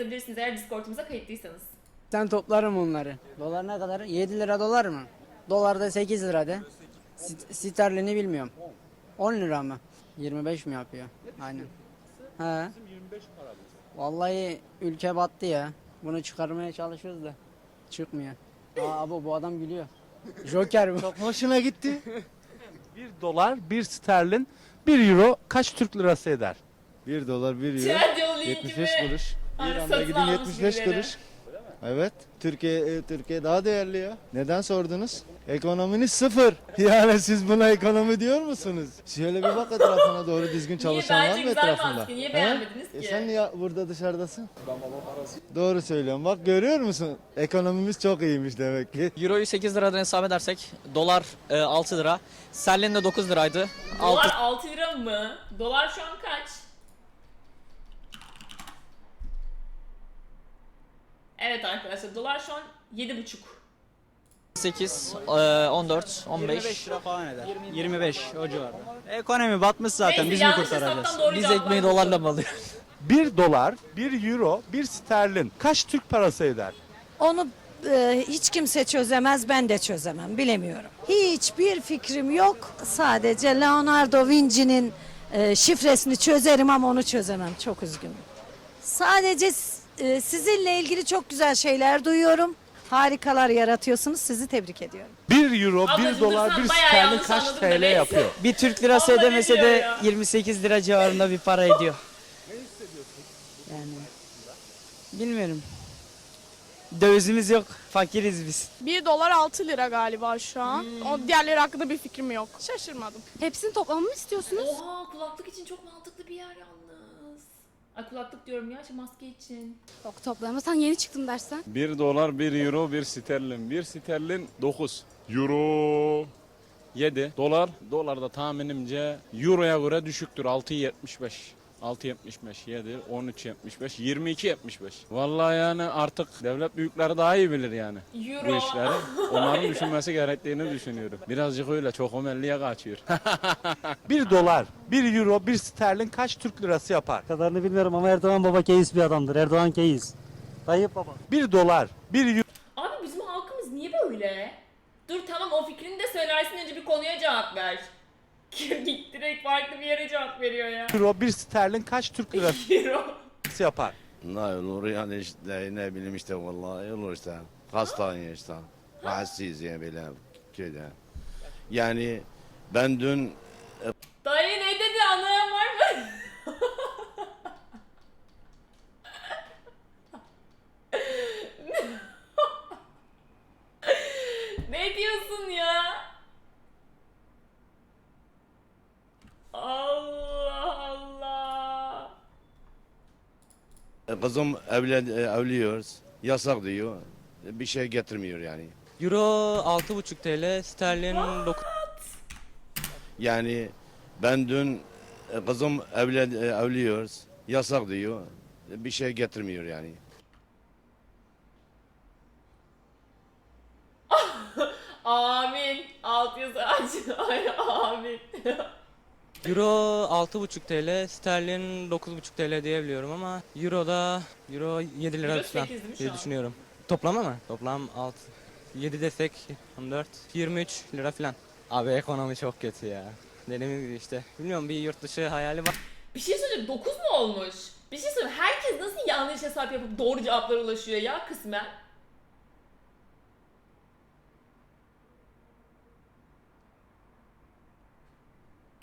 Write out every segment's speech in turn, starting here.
yazabilirsiniz eğer Discord'umuza kayıtlıysanız. Sen toplarım onları. Dolar ne kadar? 7 lira dolar mı? Dolar da 8 lira de. St- Sterlini bilmiyorum. 10 lira mı? 25 mi yapıyor? Aynen. He. Vallahi ülke battı ya. Bunu çıkarmaya çalışıyoruz da çıkmıyor. Aa abi bu adam gülüyor. Joker bu. Çok hoşuna gitti. 1 dolar, 1 sterlin, 1 euro kaç Türk lirası eder? 1 dolar 1 euro. Trendyol 75 linkimi kuruş. İran'da gidin almış 75 birileri. kuruş. Evet. Türkiye e, Türkiye daha değerli ya. Neden sordunuz? Ekonominiz sıfır. Yani siz buna ekonomi diyor musunuz? Şöyle bir bak etrafına doğru düzgün çalışan var mı etrafında? maske, niye He? beğenmediniz E ki? sen niye burada dışarıdasın? Doğru söylüyorum. Bak görüyor musun? Ekonomimiz çok iyiymiş demek ki. Euroyu 8 liradan hesap edersek dolar e, 6 lira. Sterlin de 9 liraydı. Dolar 6 6 lira mı? Dolar şu an kaç? Evet arkadaşlar dolar şu an 7,5. 8 e, 14 15 25 lira falan eder. 25 o civarda. Ekonomi batmış zaten Neyse, biz mi yanlış kurtaracağız? hesaptan doğru biz cevap ekmeği dolarla mı alıyoruz? 1 dolar, 1 euro, 1 sterlin kaç Türk parası eder? Onu e, hiç kimse çözemez, ben de çözemem, bilemiyorum. Hiçbir fikrim yok. Sadece Leonardo Vinci'nin e, şifresini çözerim ama onu çözemem. Çok üzgünüm. Sadece e, sizinle ilgili çok güzel şeyler duyuyorum. Harikalar yaratıyorsunuz. Sizi tebrik ediyorum. 1 euro, 1 Ablacım, dolar, dur 1 sen bayağı sterlin yanlış kaç anladın TL yapıyor? Bir Türk lirası ne ödemese diyor de ya? 28 lira civarında bir para ediyor. Yani bilmiyorum. Dövizimiz yok. Fakiriz biz. 1 dolar 6 lira galiba şu an. O diğerleri hakkında bir fikrim yok. Şaşırmadım. Hepsini toplamamı mı istiyorsunuz? Oha kulaklık için çok mantıklı bir yer yalnız. Ay kulaklık diyorum ya şey maske için. Yok toplamı. Sen yeni çıktın dersen. 1 dolar, 1 euro, 1 sterlin. 1 sterlin 9. Euro 7. Dolar, dolar da tahminimce euroya göre düşüktür. 6.75. 6.75, 7, 13.75, 22.75. Vallahi yani artık devlet büyükleri daha iyi bilir yani Euro. bu işleri. Onların düşünmesi gerektiğini düşünüyorum. Birazcık öyle çok omelliye kaçıyor. 1 dolar, 1 euro, 1 sterlin kaç Türk lirası yapar? Kadarını bilmiyorum ama Erdoğan baba keyis bir adamdır. Erdoğan keyis. Tayyip baba. 1 dolar, 1 euro, Abi bizim halkımız niye böyle? Dur tamam o fikrini de söylersin önce bir konuya cevap ver. Git direkt farklı bir yere cevap veriyor ya. 1 sterlin kaç Türk lirası Euro. yapar. Ne olur yani işte ne bileyim işte vallahi olur işte. Hastane işte. Rahatsız yani böyle köyde. Yani ben dün Dayı ne dedi anlayan var mı? ne diyorsun ya? Allah Allah. Kızım evlen, evliyoruz. Yasak diyor. Bir şey getirmiyor yani. Euro 6,5 TL, sterlin 9 Yani ben dün kızım evlen, evliyoruz. Yasak diyor. Bir şey getirmiyor yani. Amin. Alt yazı aç. Ay amin. Euro 6,5 TL, sterlin 9,5 TL diyebiliyorum ama Euro da Euro 7 lira Euro falan 8 değil mi şu diye düşünüyorum. Toplam ama toplam 6 7 desek 14 23 lira falan. Abi ekonomi çok kötü ya. Dediğim gibi işte. Bilmiyorum bir yurt dışı hayali var. Bir şey söyleyeyim 9 mu olmuş? Bir şey söyleyeyim herkes nasıl yanlış hesap yapıp doğru cevaplara ulaşıyor ya kısmen?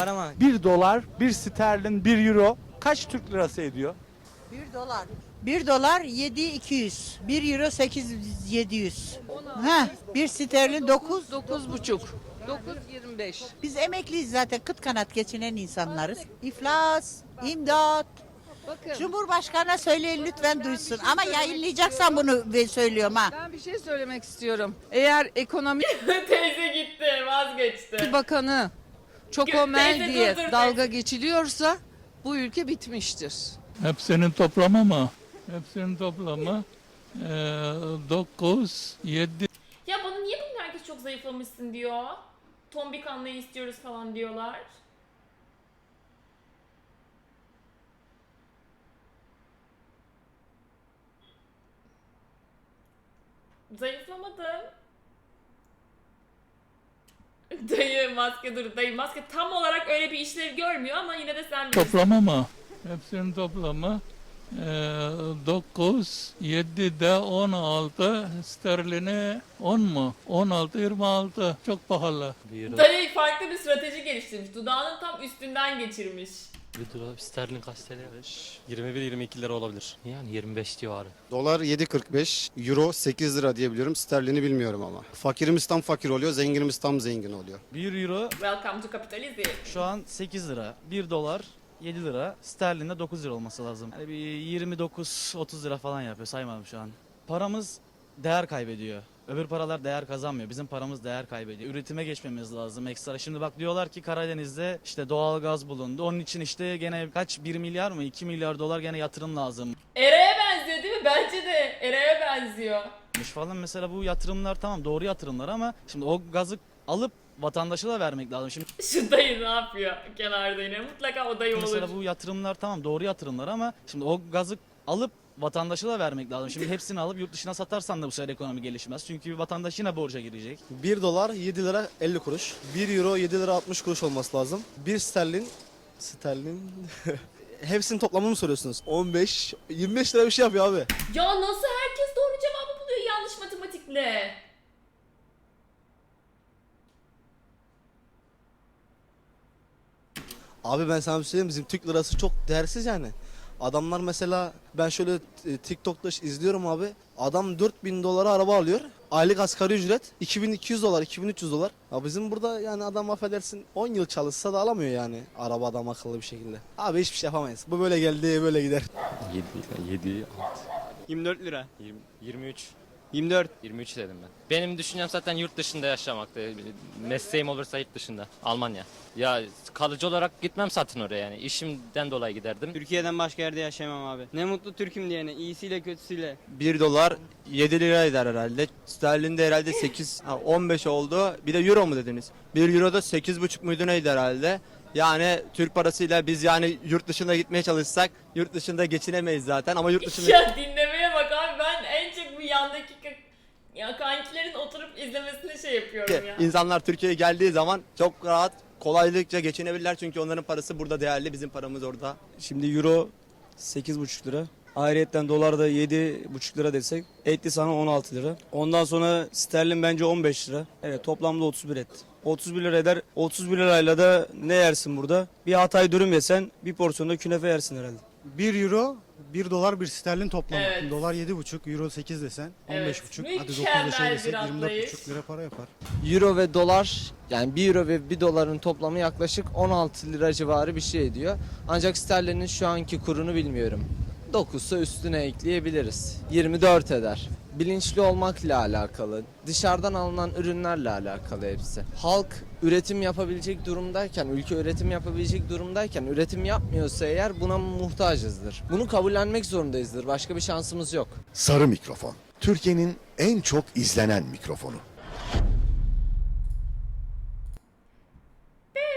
Ama 1 dolar, 1 sterlin, 1 euro kaç Türk lirası ediyor? 1 dolar. 1 dolar 7 200. 1 euro 8 700. Ha, 1 sterlin 9 9 buçuk. 9.25. Biz emekliyiz zaten kıt kanat geçinen insanlarız. İflas, imdat. Bakın Cumhurbaşkanına söyleyin lütfen duysun. Ama yayınlayacaksan bunu ve söylüyorum ha. ben bir şey söylemek istiyorum. Eğer ekonomi Teyze gitti vazgeçti. bakanı Çokomel diye dalga geçiliyorsa bu ülke bitmiştir. Hepsinin toplamı mı? Hepsinin toplamı e, ee, 9, 7. Ya bana niye bugün herkes çok zayıflamışsın diyor. Tombik anlayı istiyoruz falan diyorlar. Zayıflamadım. Dayı maske dur dayı maske tam olarak öyle bir işlev görmüyor ama yine de sen bilirsin. Toplama mı? Hepsinin toplamı 9, 7 de 16, sterlini 10 mu? 16, 26. Çok pahalı. Dayı farklı bir strateji geliştirmiş. Dudağının tam üstünden geçirmiş. Sterlin kaç TL? 21-22 lira olabilir. Yani 25 civarı. Dolar 7.45, euro 8 lira diyebiliyorum. Sterlini bilmiyorum ama. Fakirimiz tam fakir oluyor, zenginimiz tam zengin oluyor. 1 euro Welcome to capitalism. şu an 8 lira. 1 dolar 7 lira. Sterlin de 9 lira olması lazım. Yani bir 29-30 lira falan yapıyor saymadım şu an. Paramız değer kaybediyor. Öbür paralar değer kazanmıyor. Bizim paramız değer kaybediyor. Üretime geçmemiz lazım ekstra. Şimdi bak diyorlar ki Karadeniz'de işte doğal gaz bulundu. Onun için işte gene kaç 1 milyar mı 2 milyar dolar gene yatırım lazım. Eray'a benziyor değil mi? Bence de Eray'a benziyor. falan mesela bu yatırımlar tamam doğru yatırımlar ama şimdi o gazı alıp vatandaşa da vermek lazım. Şimdi Şu dayı ne yapıyor kenarda yine? Mutlaka o dayı olur. Mesela bu yatırımlar tamam doğru yatırımlar ama şimdi o gazı alıp vatandaşa da vermek lazım. Şimdi hepsini alıp yurt dışına satarsan da bu sefer ekonomi gelişmez. Çünkü vatandaş yine borca girecek. 1 dolar 7 lira 50 kuruş. 1 euro 7 lira 60 kuruş olması lazım. 1 sterlin, sterlin... Hepsinin toplamını mı soruyorsunuz? 15, 25 lira bir şey yapıyor abi. Ya nasıl herkes doğru cevabı buluyor yanlış matematikle? Abi ben sana bir şey söyleyeyim bizim Türk lirası çok değersiz yani. Adamlar mesela ben şöyle e, TikTok'ta izliyorum abi. Adam 4000 dolara araba alıyor. Aylık asgari ücret 2200 dolar, 2300 dolar. Ya bizim burada yani adam affedersin 10 yıl çalışsa da alamıyor yani araba adam akıllı bir şekilde. Abi hiçbir şey yapamayız. Bu böyle geldi böyle gider. 7, 7, 24 lira. 23. 24. 23 dedim ben. Benim düşüncem zaten yurt dışında yaşamaktı. Mesleğim olursa yurt dışında. Almanya. Ya kalıcı olarak gitmem satın oraya yani. İşimden dolayı giderdim. Türkiye'den başka yerde yaşayamam abi. Ne mutlu Türk'üm diyene iyisiyle kötüsüyle. 1 dolar 7 lira eder herhalde. Sterlin de herhalde 8, 15 oldu. Bir de euro mu dediniz? 1 euro da 8,5 muydu neydi herhalde? Yani Türk parasıyla biz yani yurt dışına gitmeye çalışsak yurt dışında geçinemeyiz zaten ama yurt dışında Ya dinlemeye yandaki ya kankilerin oturup izlemesini şey yapıyorum ya. insanlar Türkiye'ye geldiği zaman çok rahat kolaylıkça geçinebilirler çünkü onların parası burada değerli bizim paramız orada. Şimdi euro 8,5 lira. Ayrıyetten dolar da 7,5 lira desek etti sana 16 lira. Ondan sonra sterlin bence 15 lira. Evet toplamda 31 etti. 31 lira eder. 31 lirayla da ne yersin burada? Bir Hatay dürüm yesen bir porsiyonda künefe yersin herhalde. 1 euro, 1 dolar 1 sterlin toplamı. Evet. Dolar 7,5, euro 8 desen Evet, 15,5. Hadi 9 da şey mükemmel desek, bir atlayış. 24,5 lira para yapar. Euro ve dolar yani 1 euro ve 1 doların toplamı yaklaşık 16 lira civarı bir şey ediyor. Ancak sterlinin şu anki kurunu bilmiyorum. 9'sa üstüne ekleyebiliriz. 24 eder. Bilinçli olmakla alakalı, dışarıdan alınan ürünlerle alakalı hepsi. Halk üretim yapabilecek durumdayken, ülke üretim yapabilecek durumdayken üretim yapmıyorsa eğer buna muhtacızdır. Bunu kabullenmek zorundayızdır. Başka bir şansımız yok. Sarı mikrofon. Türkiye'nin en çok izlenen mikrofonu.